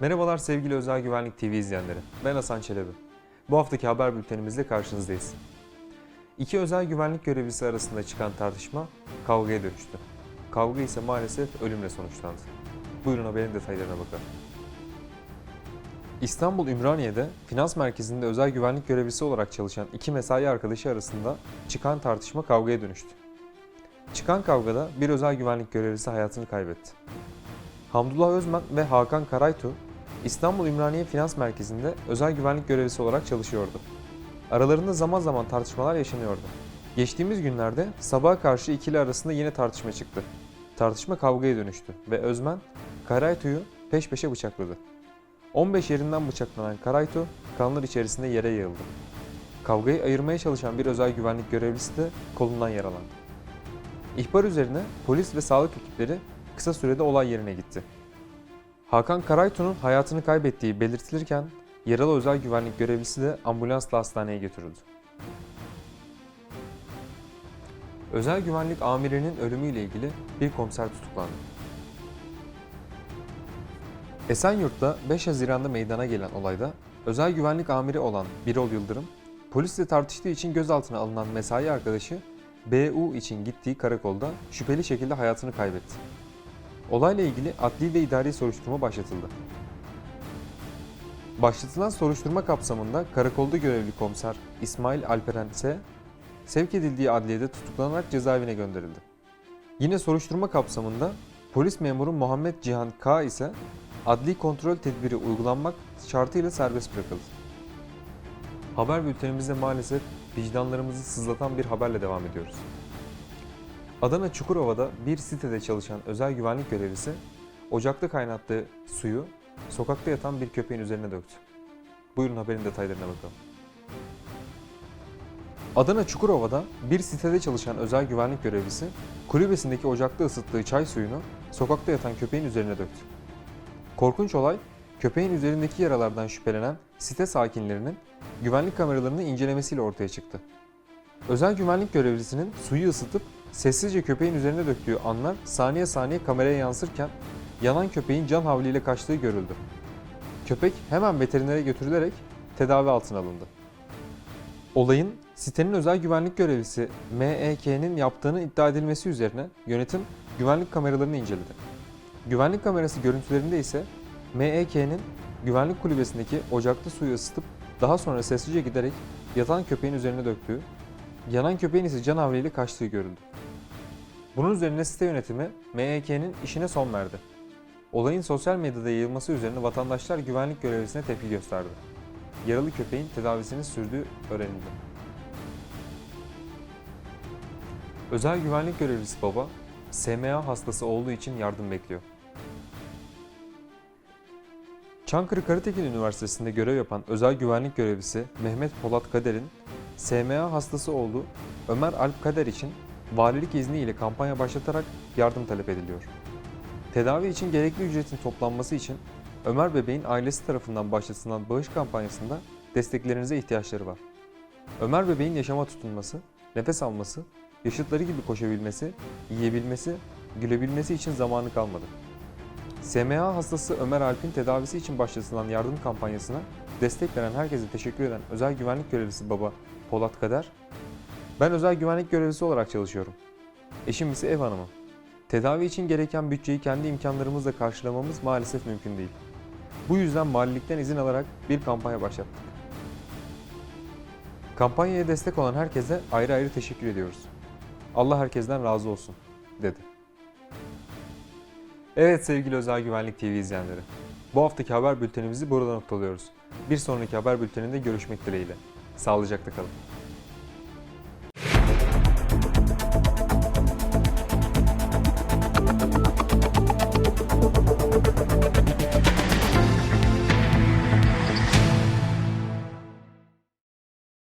Merhabalar sevgili Özel Güvenlik TV izleyenleri. Ben Hasan Çelebi. Bu haftaki haber bültenimizle karşınızdayız. İki özel güvenlik görevlisi arasında çıkan tartışma kavgaya dönüştü. Kavga ise maalesef ölümle sonuçlandı. Buyurun haberin detaylarına bakalım. İstanbul Ümraniye'de finans merkezinde özel güvenlik görevlisi olarak çalışan iki mesai arkadaşı arasında çıkan tartışma kavgaya dönüştü. Çıkan kavgada bir özel güvenlik görevlisi hayatını kaybetti. Hamdullah Özmen ve Hakan Karaytu, İstanbul Ümraniye Finans Merkezi'nde özel güvenlik görevlisi olarak çalışıyordu. Aralarında zaman zaman tartışmalar yaşanıyordu. Geçtiğimiz günlerde sabaha karşı ikili arasında yine tartışma çıktı. Tartışma kavgaya dönüştü ve Özmen, Karaytu'yu peş peşe bıçakladı. 15 yerinden bıçaklanan Karaytu, kanlar içerisinde yere yığıldı. Kavgayı ayırmaya çalışan bir özel güvenlik görevlisi de kolundan yaralandı. İhbar üzerine polis ve sağlık ekipleri kısa sürede olay yerine gitti. Hakan Karaytu'nun hayatını kaybettiği belirtilirken yaralı özel güvenlik görevlisi de ambulansla hastaneye götürüldü. Özel güvenlik amirinin ölümüyle ilgili bir komiser tutuklandı. Esenyurt'ta 5 Haziran'da meydana gelen olayda özel güvenlik amiri olan Birol Yıldırım, polisle tartıştığı için gözaltına alınan mesai arkadaşı BU için gittiği karakolda şüpheli şekilde hayatını kaybetti. Olayla ilgili adli ve idari soruşturma başlatıldı. Başlatılan soruşturma kapsamında karakolda görevli komiser İsmail Alperen S. sevk edildiği adliyede tutuklanarak cezaevine gönderildi. Yine soruşturma kapsamında polis memuru Muhammed Cihan K. ise adli kontrol tedbiri uygulanmak şartıyla serbest bırakıldı. Haber bültenimizde maalesef vicdanlarımızı sızlatan bir haberle devam ediyoruz. Adana Çukurova'da bir sitede çalışan özel güvenlik görevlisi ocakta kaynattığı suyu sokakta yatan bir köpeğin üzerine döktü. Buyurun haberin detaylarına bakalım. Adana Çukurova'da bir sitede çalışan özel güvenlik görevlisi kulübesindeki ocakta ısıttığı çay suyunu sokakta yatan köpeğin üzerine döktü. Korkunç olay köpeğin üzerindeki yaralardan şüphelenen site sakinlerinin güvenlik kameralarını incelemesiyle ortaya çıktı. Özel güvenlik görevlisinin suyu ısıtıp sessizce köpeğin üzerine döktüğü anlar saniye saniye kameraya yansırken yanan köpeğin can havliyle kaçtığı görüldü. Köpek hemen veterinere götürülerek tedavi altına alındı. Olayın sitenin özel güvenlik görevlisi MEK'nin yaptığını iddia edilmesi üzerine yönetim güvenlik kameralarını inceledi. Güvenlik kamerası görüntülerinde ise MEK'nin güvenlik kulübesindeki ocakta suyu ısıtıp daha sonra sessizce giderek yatan köpeğin üzerine döktüğü, yanan köpeğin ise can havliyle kaçtığı görüldü. Bunun üzerine site yönetimi MEK'nin işine son verdi. Olayın sosyal medyada yayılması üzerine vatandaşlar güvenlik görevlisine tepki gösterdi. Yaralı köpeğin tedavisinin sürdüğü öğrenildi. Özel güvenlik görevlisi baba, SMA hastası olduğu için yardım bekliyor. Çankırı Karatekin Üniversitesi'nde görev yapan özel güvenlik görevlisi Mehmet Polat Kader'in SMA hastası olduğu Ömer Alp Kader için valilik izniyle kampanya başlatarak yardım talep ediliyor. Tedavi için gerekli ücretin toplanması için Ömer bebeğin ailesi tarafından başlatılan bağış kampanyasında desteklerinize ihtiyaçları var. Ömer bebeğin yaşama tutunması, nefes alması, yaşıtları gibi koşabilmesi, yiyebilmesi, gülebilmesi için zamanı kalmadı. SMA hastası Ömer Alp'in tedavisi için başlatılan yardım kampanyasına destek veren herkese teşekkür eden özel güvenlik görevlisi baba Polat Kader, ben özel güvenlik görevlisi olarak çalışıyorum. Eşim ise ev hanımı. Tedavi için gereken bütçeyi kendi imkanlarımızla karşılamamız maalesef mümkün değil. Bu yüzden valilikten izin alarak bir kampanya başlattık. Kampanyaya destek olan herkese ayrı ayrı teşekkür ediyoruz. Allah herkesten razı olsun, dedi. Evet sevgili Özel Güvenlik TV izleyenleri. Bu haftaki haber bültenimizi burada noktalıyoruz. Bir sonraki haber bülteninde görüşmek dileğiyle. Sağlıcakla kalın.